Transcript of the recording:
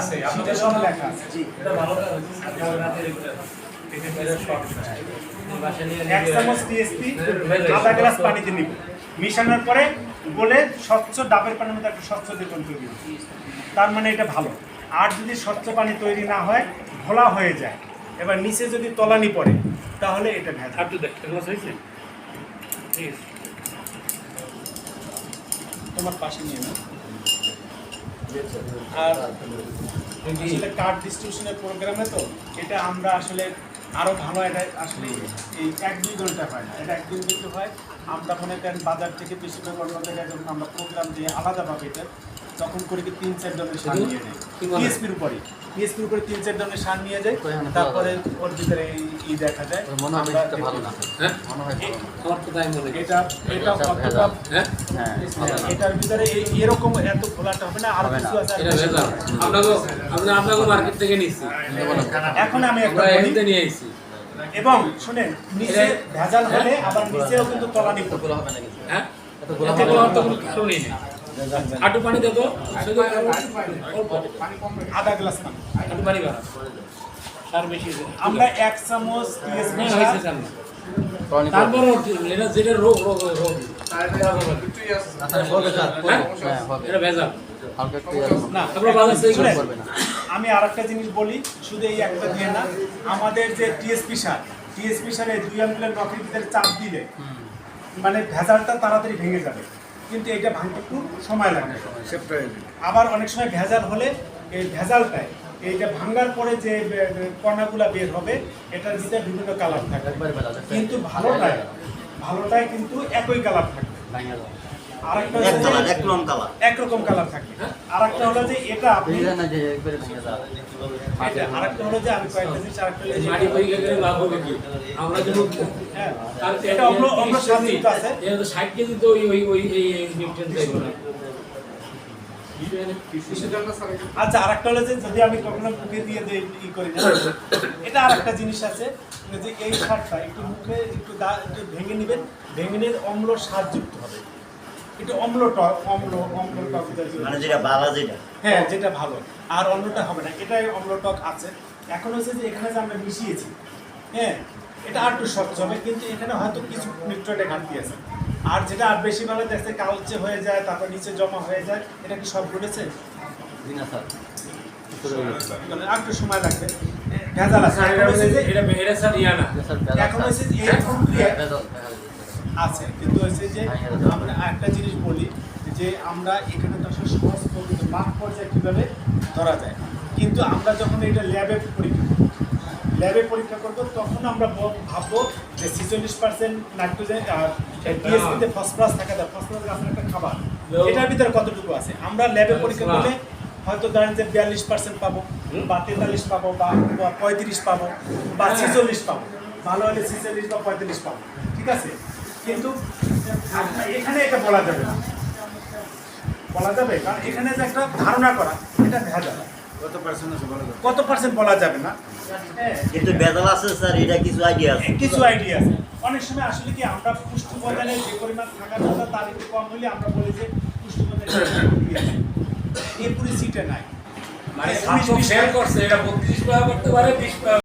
আছে। আপনাদের সব লেখা আছে জি। এটা ভালো কাজ আজকে রাতে রেগুলার পেটে মেরে শর্ট বাসা এক চামচ টিএসপি আধা গ্লাস পানিতে নিব। মিশানোর পরে বলে স্বচ্ছ ডাবের পানির মধ্যে একটা স্বচ্ছ দেখুন তৈরি তার মানে এটা ভালো। আর যদি স্বচ্ছ পানি তৈরি না হয় ঘোলা হয়ে যায়। এবার নিচে যদি তলানি পড়ে তাহলে এটা ভেজা একটু দেখ এগুলো হয়েছে? তোমার পাশে নিয়ে নাও। আর আসলে কার্ড ডিস্ট্রিবিউশনের প্রোগ্রামে তো এটা আমরা আসলে আরও ভালো এটা আসলে এই এক দুই ঘণ্টা হয় না। এটা একদিন ঘণ্টা হয়। আমরা মনে করেন বাজার থেকে বেশিরভাগ অন্য জায়গায় যখন আমরা প্রোগ্রাম দিয়ে আলাদাভাবে এটা তখন করে কি তিন চার ধরনের সার নিয়ে বলে? পিএসপির উপরে পিএসপির উপরে তিন চার ধরনের সার নিয়ে যাই তারপরে ওর ভিতরে এই- এই দেখা যায়। মনে হয় এটা ভালো না। হ্যাঁ? মনে হয় ভালো না। আমার তো তাই মনে এটা এটা এটা কতটা হ্যাঁ? হ্যাঁ। এটার ভিতরে এই- এরকম এত খোলাটা হবে না আর কিছু আছে। আপনাকে আমরা আপনাকে মার্কেট থেকে নিচ্ছি এখন আমি একটা বলি। নিয়ে আইছি এবং শুনেন নিচে ভেজাল হলে আবার নিচেও কিন্তু তলানি পড়বে হবে। না কিছু হ্যাঁ? এত না তো কোনো কারণই নেই। হাঁটু পানি আধা গ্লাস পানি। হাঁটু পানি বাড়া বেশি আমরা এক চামচ টিএসপি হ্যাঁ, হয়েছে সামনে। টনিক তারপর এটা যেটা রোগ রোগ রোগ। হবে স্যার হ্যাঁ? হবে এটা ভেজাল। হালকা একটু আছে। না তারপরে বাজার থেকে শুনেন, করবে না। আমি আর একটা জিনিস বলি শুধু এই একটা দিয়ে না আমাদের যে টিএসপি সার টিএসপি সারে দুই আঙ্গুলের ভিতরে চাপ দিলে মানে ভেজালটা তাড়াতাড়ি ভেঙে যাবে। কিন্তু এটা ভাঙতে একটু সময় লাগে। আবার অনেক সময় ভেজাল হলে এই ভেজালটায় এইটা ভাঙ্গার পরে যে কণাগুলা বের হবে এটার ভিতরে বিভিন্ন কালার থাকে। কিন্তু ভালোটাই ভালোটাই কিন্তু একই কালার থাকবে আরেকটা এক কালার এক রকম কালার একরকম কালার থাকে। আর একটা হলো যে এটা আপনি না যে একবারে ভেঙে যাবে আরেকটা হলো যে আমি কয়েকটা জিনিস আরেকটা মাটি পরীক্ষা করে লাভ হবে কি? আমরা যদি হ্যাঁ। আর এটা অম্ল অম্ল স্বাদযুক্ত আছে। এটা তো ষাট কেজি তো ওই ওই ওই নিউট্রিয়েন্ট দেবো না আচ্ছা আরেকটা হলো যে যদি আমি কখনো মুখে দিয়ে দেই ই করি এটা আরেকটা জিনিস আছে যে এই সারটা একটু মুখে একটু দা- একটু ভেঙে নেবেন ভেঙে নিয়ে অম্ল স্বাদযুক্ত হবে। একটু অম্ল অম্ল অম্ল টক মানে যেটা বালা যেটা। হ্যাঁ যেটা ভালো। আর অন্যটা হবে না এটাই অম্লটক আছে। এখন হচ্ছে যে এখানে যে আমরা মিশিয়েছি হ্যাঁ এটা আর একটু স্বচ্ছ হবে কিন্তু এখানে হয়তো কিছু নিউট্রেন্টের ঘাটতি আছে। আর যেটা আর বেশি ভালো দেখছে কালচে হয়ে যায় তারপর নিচে জমা হয়ে যায় এটা কি সব ঘটেছে? না স্যার। একটু সময় লাগবে। ভেজাল আছে। এখন হচ্ছে এটা এটা ইয়া এই প্রক্রিয়া আছে। কিন্তু হচ্ছে যে আমরা একটা জিনিস বলি যে আমরা এখানে তো আসলে সহজ পদ্ধতি মাঠ পর্যায়ে কীভাবে ধরা যায়। কিন্তু আমরা যখন এটা ল্যাবে পরীক্ষা ল্যাবে পরীক্ষা করব তখন আমরা ভাববো যে ছিচল্লিশ পার্সেন্ট নাইট্রোজেন টিএসপিতে ফসফরাস থাকা যায়। ফসফরাস গাছের একটা খাবার। এটার ভিতরে কতটুকু আছে? আমরা ল্যাবে পরীক্ষা করলে হয়তো ধরেন যে বিয়াল্লিশ পার্সেন্ট পাবো বা তেতাল্লিশ পাবো বা বা পঁয়ত্রিশ পাবো বা ছিচল্লিশ পাবো। ভালো হলে ছিচল্লিশ বা পঁয়তাল্লিশ পাবো। ঠিক আছে? কিন্তু এখানে এটা বলা যাবে না। বলা যাবে কারণ এখানে যে একটা ধারণা করা এটা ভেজা কত পার্সেন্ট আছে বলো কত পার্সেন্ট বলা যাবে না? হ্যাঁ কিন্তু বেদাল আছে স্যার এটা কিছু আইডিয়া আছে। কিছু আইডিয়া আছে। অনেক সময় আসলে কি আমরা পুষ্টি উপাদানে যে পরিমাণ থাকার কথা তার একটু কম হলে আমরা বলি যে পুষ্টি উপাদানে এই পুরি সিটে নাই। মানে সাতশো শেয়ার করছে এটা বত্রিশ টাকা করতে পারে বিশ টাকা